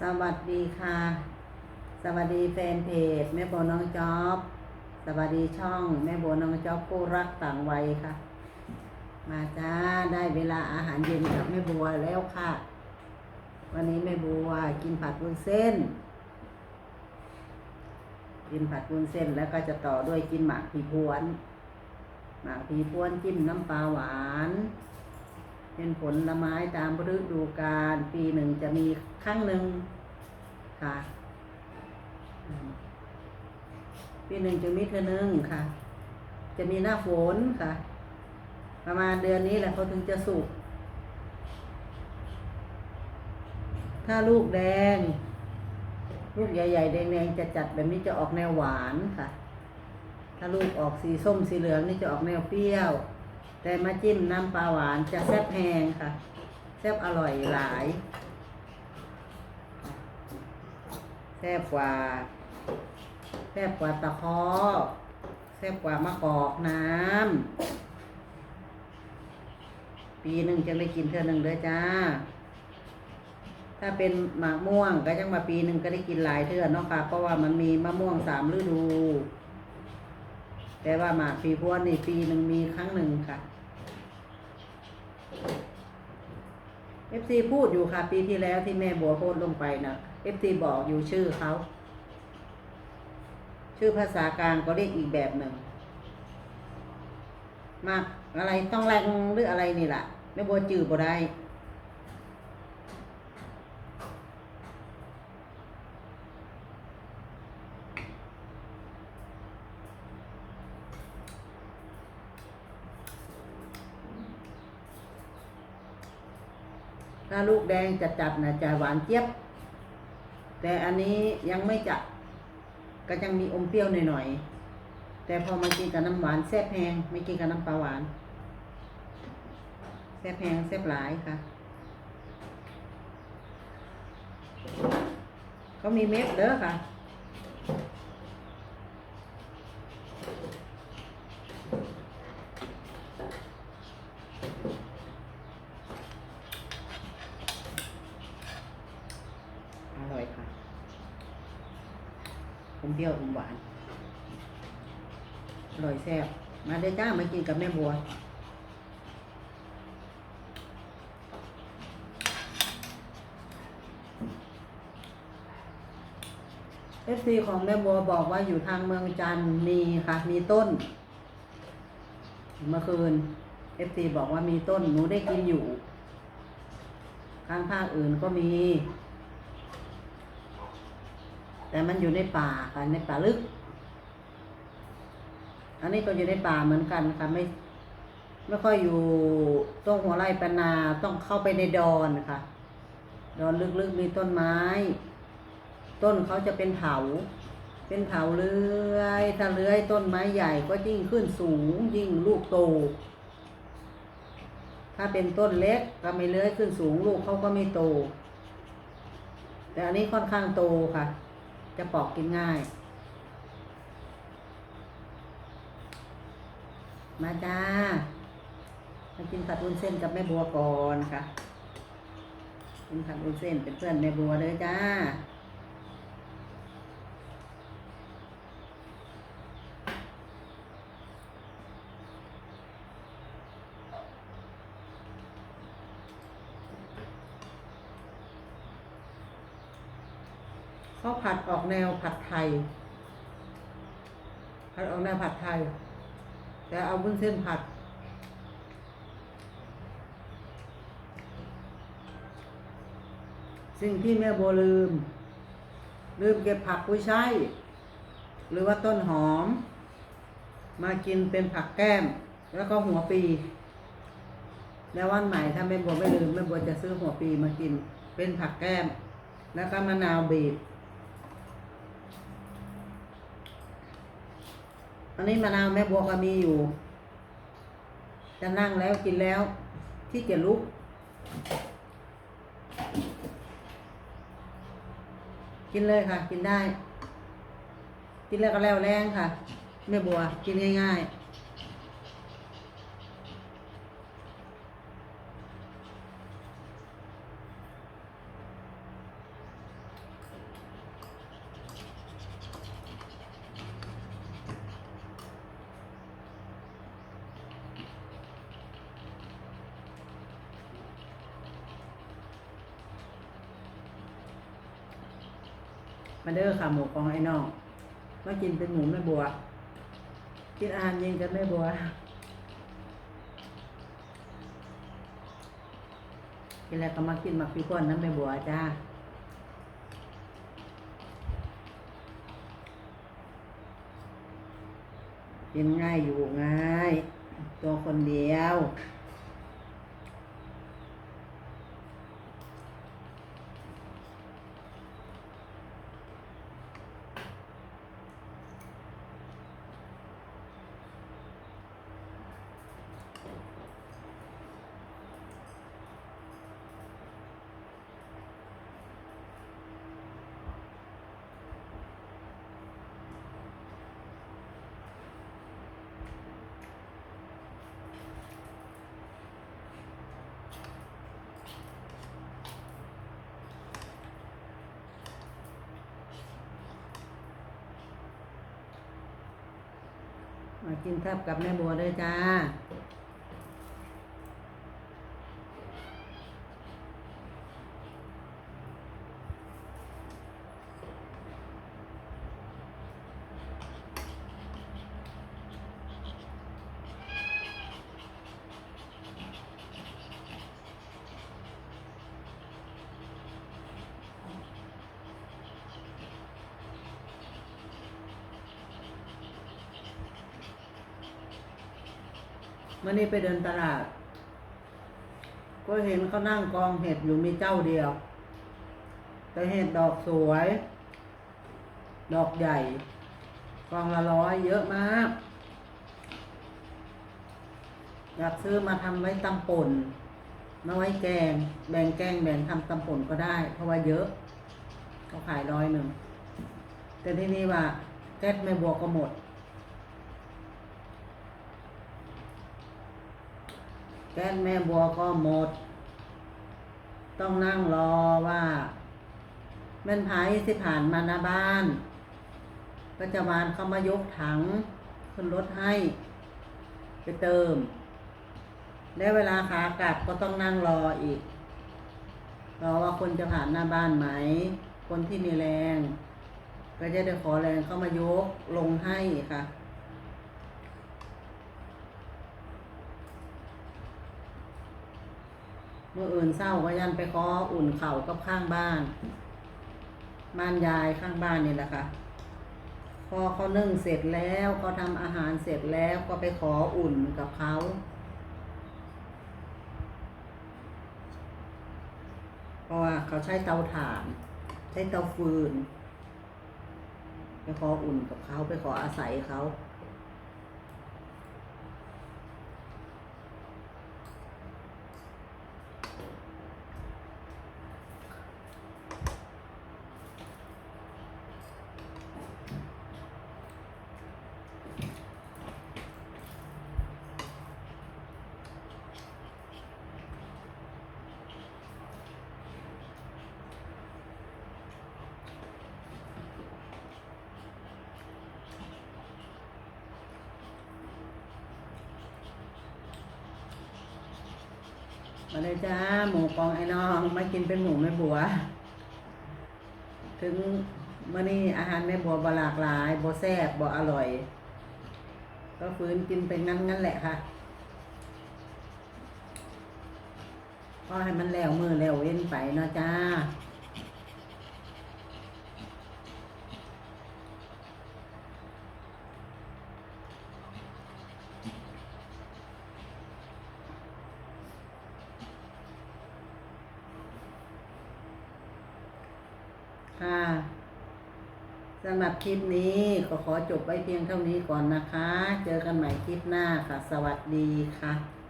สวัสดีค่ะ สวัสดีแฟนเพจแม่โบน้องจ๊อบ สวัสดีช่องแม่โบน้องจ๊อบผู้รักต่างวัยค่ะ มาจ้าได้เวลาอาหารเย็นกับแม่บัวแล้วค่ะ วันนี้แม่บัวกินผัดวุ้นเส้น กินผัดวุ้นเส้นแล้วก็จะต่อด้วยกินหมากผีพวน หมากผีพวนจิ้มน้ำปลาหวาน เป็นผลไม้ตามฤดูกาลปีหนึ่งจะมีครั้งหนึ่งค่ะปีหนึ่งจะมีเท่านึงค่ะ จะมีหน้าฝนค่ะ ประมาณเดือนนี้แหละเขาถึงจะสุก ถ้าลูกแดง ลูกใหญ่ๆแดงๆจะจัดแบบนี้จะออกแนวหวานค่ะ ถ้าลูกออกสีส้มสีเหลืองนี่จะออกแนวเปรี้ยว แต่มาจิ้มน้ำปลาหวานจะแซ่บแพงค่ะ แซ่บอร่อยหลาย แซ่บกว่า แซ่บกว่าตะเคอแซ่บกว่ามะกอกน้ำ ปีหนึ่งจะได้กินเท่าหนึ่งเด้อจ้า ถ้าเป็นหมากม่วงก็จังมาปีหนึ่งก็ได้กินหลายเทื่อเนาะค่ะ เพราะว่ามันมีมะม่วงสามฤดูแต่ว่าหมากปีพวนนี่ปีหนึ่งมีครั้งหนึ่งค่ะ เอฟซีพูดอยู่ค่ะ ปีที่แล้วที่แม่บัวโพสต์ลงไปนะเอฟซีบอกอยู่ชื่อเขาชื่อภาษากลางก็เรียกอีกแบบหนึ่งมากอะไรต้องแรงหรืออะไรนี่แหละแม่บัวจือบ่ได้ ถ้าลูกแดงจัดจัดๆนะจะหวานเจี๊ยบ แต่อันนี้ยังไม่จัด ก็ยังมีอมเปรี้ยวหน่อยๆ แต่พอมากินกับน้ำหวานแซ่บแพงไม่กินกับน้ำปลาหวาน แซ่บแพงแซ่บหลายค่ะ เขามีเม็ดเด้อค่ะ อร่อยค่ะอม เปรี้ยวอมหวานอร่อยแซ่บมาได้จ้ามากินกับแม่บัวเอฟซีของแม่บัวบอกว่าอยู่ทางเมืองจันมีค่ะ มีต้น เมื่อคืนเอฟซีบอกว่ามีต้นหนูได้กินอยู่ ข้างภาคอื่นก็มี แต่มันอยู่ในป่าค่ะในป่าลึก อันนี้ก็อยู่ในป่าเหมือนกันค่ะไม่ไม่ค่อยอยู่ตรงหัวไร่ปนาต้องเข้าไปในดอนค่ะ ดอนลึกๆมีต้นไม้ ต้นเขาจะเป็นเถา เป็นเถาเลื้อยถ้าเลื้อยต้นไม้ใหญ่ก็ยิ่งขึ้นสูงยิ่งลูกโต ถ้าเป็นต้นเล็กก็ไม่เลื้อยขึ้นสูงลูกเขาก็ไม่โต แต่อันนี้ค่อนข้างโตค่ะ จะปอกกินง่าย มาจ้า มากินผัดวุ้นเส้นกับแม่บัวก่อนค่ะกินผัดวุ้นเส้นเป็นเพื่อนแม่บัวเลยจ้า ขาผัดออกแนวผัดไทย ผัดออกแนวผัดไทย แต่เอาบุ้นเส้นผัด สิ่งที่แม่โบลืม ลืมเก็บผักกุ้ยช่ายหรือว่าต้นหอม มากินเป็นผักแก้ม แล้วก็หัวปี แล้ววันใหม่ถ้าแม่บัวไม่ลืมแม่บัวจะซื้อหัวปีมากินเป็นผักแก้ม แล้วก็มะนาวบีบ อันนี้มะนาวแม่บัวก็มีอยู่ จะนั่งแล้วกินแล้ว ที่เกียจลุก กินเลยค่ะ กินได้ กินแล้วก็แล้วแรงค่ะ แม่บัวกินง่าย ๆ มาเด้อค่ะหมูกองไอ้น้องมากินเป็นหมูแม่บัว กินอาหารเย็นกันแม่บัวกินแล้วก็มากินมักพี่ก้อนน้ำแม่บัวจ้ากินง่ายอยู่ง่าย ตัวคนเดียว กินทับกับแม่บัวเลยจ้า มื่อนี้ไปเดินตลาด ก็เห็นเขานั่งกองเห็ดอยู่มีเจ้าเดียว แต่เห็ดดอกสวย ดอกใหญ่ กองละร้อยเยอะมาก อยากซื้อมาทำไว้ตำป่นมาไว้แกง แบ่งแกงแบ่งทำตำป่นก็ได้ เพราะว่าเยอะเขาขายร้อยหนึ่งแต่ที่นี่ว่าแก๊สไม่บวกก็หมด แก้นแม่บัวก็หมด ต้องนั่งรอว่าแม่นไผ่สิผ่านมาหน้าบ้านก็จะวานเขามายกถังขึ้นรถให้ ไปเติม และเวลาขากลับก็ต้องนั่งรออีก รอว่าคนจะผ่านหน้าบ้านไหม คนที่มีแรง ก็จะได้ขอแรงเข้ามายกลงให้ค่ะ เมื่ออื่นเศร้าก็ยันไปขออุ่นเข่ากับข้างบ้านบ้านยายข้างบ้านนี่แหละค่ะ พอเขานึ่งเสร็จแล้วเขาทำอาหารเสร็จแล้วก็ไปขออุ่นกับเขาเพราะว่าเขาใช้เตาถ่าน ใช้เตาฟืน ไปขออุ่นกับเขาไปขออาศัยเขา มาเลยจ้า หมูกองไอ้น้อง มากินเป็นหมูแม่บัว ถึงเมื่อนี้อาหารแม่บัวบหลากหลายบ่แซ่บบ่อร่อย ก็ฟื้นกินเป็นงั้นงั้นแหละค่ะก็ให้มันแล้วมือแล้วเว้นไปเนาะจ้า ค่ะสำหรับคลิปนี้ก็ขอจบไว้เพียงเท่านี้ก่อนนะคะ เจอกันใหม่คลิปหน้าค่ะ สวัสดีค่ะ